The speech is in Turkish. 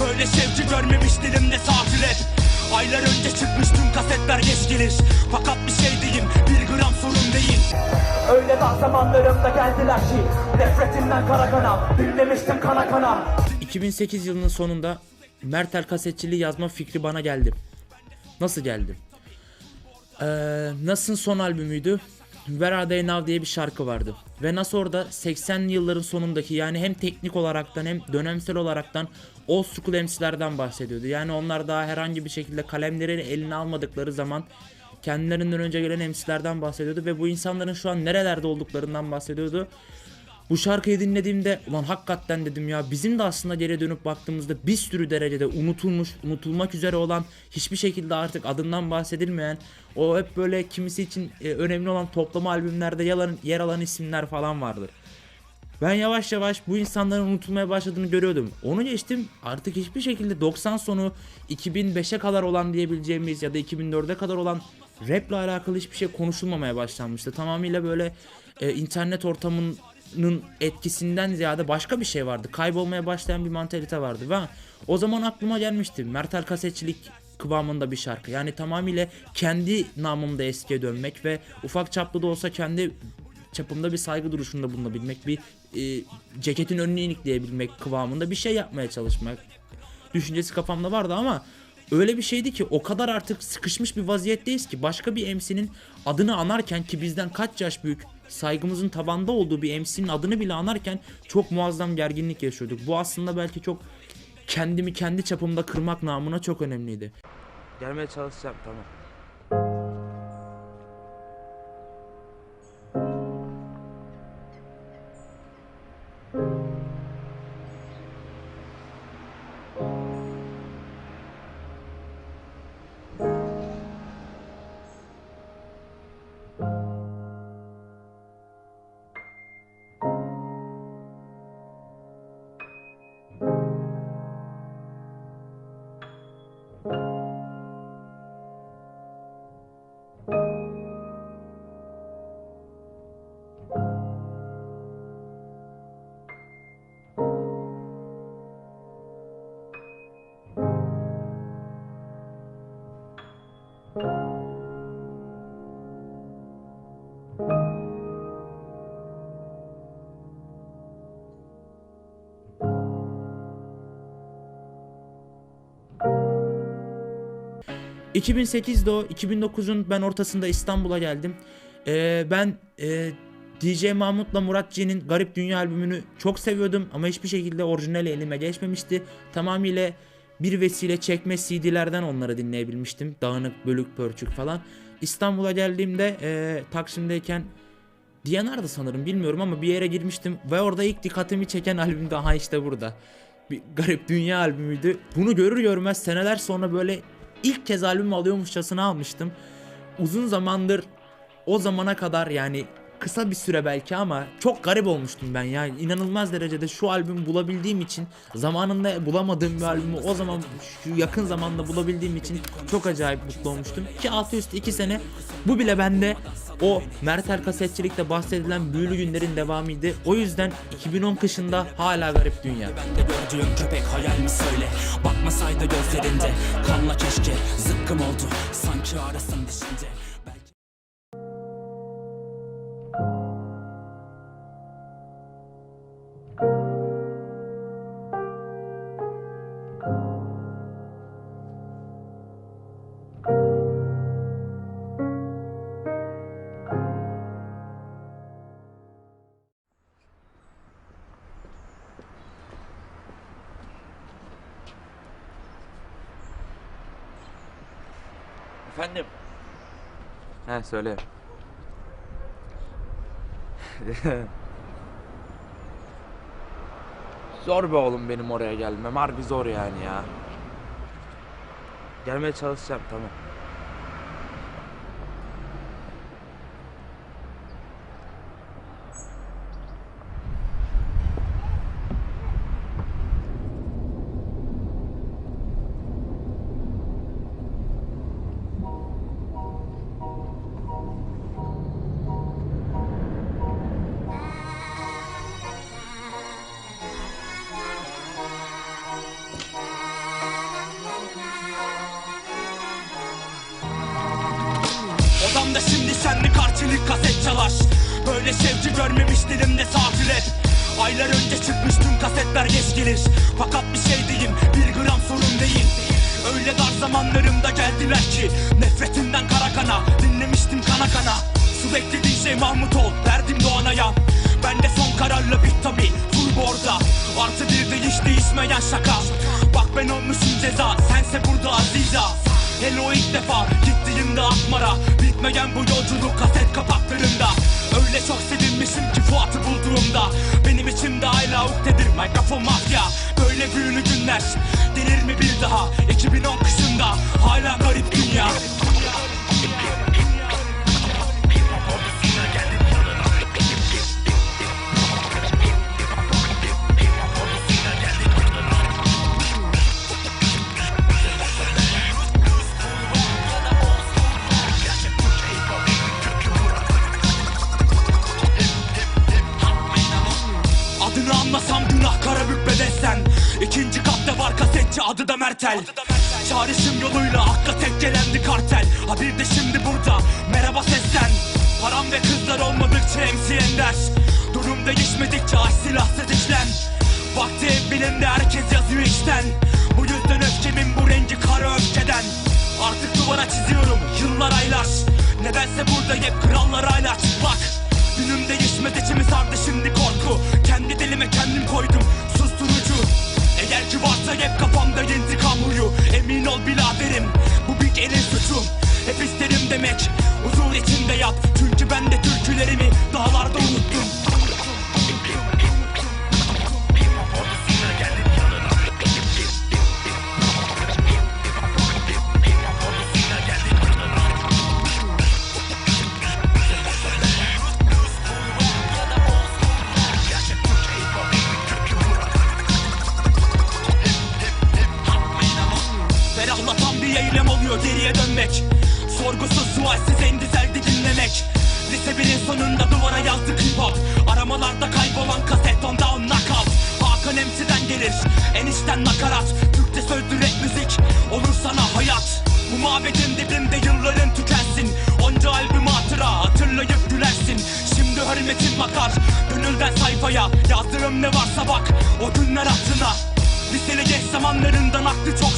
böyle sevgi görmemiş dilimde safi rap Aylar önce çıkmış tüm kasetler geç gelir Fakat bir şey diyeyim bir gram sorun değil Öyle daha zamanlarımda geldiler ki Nefretimden kara kanam Dinlemiştim kana kana 2008 yılının sonunda Mertel kasetçiliği yazma fikri bana geldi. Nasıl geldi? Ee, Nas'ın son albümüydü. Where Are They Now diye bir şarkı vardı. Ve Nas orada 80'li yılların sonundaki yani hem teknik olaraktan hem dönemsel olaraktan old school MC'lerden bahsediyordu. Yani onlar daha herhangi bir şekilde kalemleri eline almadıkları zaman kendilerinden önce gelen MC'lerden bahsediyordu ve bu insanların şu an nerelerde olduklarından bahsediyordu. Bu şarkıyı dinlediğimde ulan hakikaten dedim ya bizim de aslında geriye dönüp baktığımızda bir sürü derecede unutulmuş, unutulmak üzere olan hiçbir şekilde artık adından bahsedilmeyen o hep böyle kimisi için e, önemli olan toplama albümlerde yer alan, yer alan isimler falan vardır. Ben yavaş yavaş bu insanların unutulmaya başladığını görüyordum. Onu geçtim artık hiçbir şekilde 90 sonu 2005'e kadar olan diyebileceğimiz ya da 2004'e kadar olan raple alakalı hiçbir şey konuşulmamaya başlanmıştı. Tamamıyla böyle e, internet ortamının etkisinden ziyade başka bir şey vardı. Kaybolmaya başlayan bir mantalite vardı. Ve o zaman aklıma gelmişti. Mertel kasetçilik kıvamında bir şarkı. Yani tamamıyla kendi namımda eskiye dönmek ve ufak çaplı da olsa kendi çapımda bir saygı duruşunda bulunabilmek, bir e, ceketin önünü inikleyebilmek kıvamında bir şey yapmaya çalışmak düşüncesi kafamda vardı ama öyle bir şeydi ki o kadar artık sıkışmış bir vaziyetteyiz ki başka bir MC'nin adını anarken ki bizden kaç yaş büyük saygımızın tabanda olduğu bir MC'nin adını bile anarken çok muazzam gerginlik yaşıyorduk. Bu aslında belki çok kendimi kendi çapımda kırmak namına çok önemliydi. Gelmeye çalışacağım tamam. ...2008'de o, 2009'un ben ortasında İstanbul'a geldim. Ee, ben e, DJ Mahmut'la Murat G'nin Garip Dünya albümünü çok seviyordum... ...ama hiçbir şekilde orijinali elime geçmemişti. Tamamıyla bir vesile çekme CD'lerden onları dinleyebilmiştim. Dağınık, bölük, pörçük falan. İstanbul'a geldiğimde e, Taksim'deyken DNR'dı sanırım bilmiyorum ama bir yere girmiştim ve orada ilk dikkatimi çeken albüm daha işte burada. Bir garip dünya albümüydü. Bunu görür görmez seneler sonra böyle ilk kez albüm alıyormuşçasına almıştım. Uzun zamandır o zamana kadar yani kısa bir süre belki ama çok garip olmuştum ben ya. İnanılmaz derecede şu albümü bulabildiğim için zamanında bulamadığım bir albümü o zaman şu yakın zamanda bulabildiğim için çok acayip mutlu olmuştum. Ki altı üstü 2 sene bu bile bende o Mertel kasetçilikte bahsedilen büyülü günlerin devamıydı. O yüzden 2010 kışında hala garip dünya. Ben de gördüğüm köpek hayal mi söyle Bakmasaydı gözlerinde Kanla keşke zıkkım oldu Sanki arasın dişinde Efendim? He söyle. zor be oğlum benim oraya gelmem. Harbi zor yani ya. Gelmeye çalışacağım tamam. Adam da şimdi senli karşılık kaset çalar. Böyle sevgi görmemiş dilimde saati rap Aylar önce çıkmış tüm kasetler geç gelir. Fakat bir şey diyeyim bir gram sorun değil. Öyle dar zamanlarımda geldiler ki Nefretinden kara kana. Dinlemiştim kana kana. Su beklediğin şey Mahmut ol Verdim Doğan'a Ben de son kararla bit tabi Turbo orada Artı bir de hiç değişmeyen şaka. Bak ben olmuşum ceza Sense burada Aziza Hele o ilk defa gittiğimde Akmar'a Bitmeyen bu yolculuk kaset kapaklarında Öyle çok sevinmişim ki Fuat'ı bulduğumda. Benim içimde hala uktedir mikrofon mafya. Böyle büyülü günler gelir mi bir daha? 2010 kışında hala garip dünya adı da Mertel. Çağrışım yoluyla hakka tek gelendi kartel. Ha bir de şimdi burada merhaba seslen Param ve kızlar olmadıkça MC Ender. Durum değişmedikçe aç silahsız içlen Vakti ev bilimde herkes yazıyor içten Bu yüzden öfkemin bu rengi kara öfkeden. Artık duvara çiziyorum yıllar aylar. Nedense burada hep krallar hala çıplak Günüm değişmedi içimi sardı şimdi biraderim. Bu bir elin suçu Hep isterim demek huzur içinde yap Sorgusuz sualsiz en güzeldi dinlemek. Lise birin sonunda duvara yazdık hip hop. Aramalarda kaybolan kaset on down knockout. Hakan MC'den gelir enişten nakarat. Türkçe sözlü rap müzik olur sana hayat. Bu mabedin dibinde yılların tükensin. Onca albüm hatıra hatırlayıp gülersin. Şimdi hürmetin bakar gönülden sayfaya. Yazdığım ne varsa bak o günler hatırına. Liseli geç zamanlarından aklı çok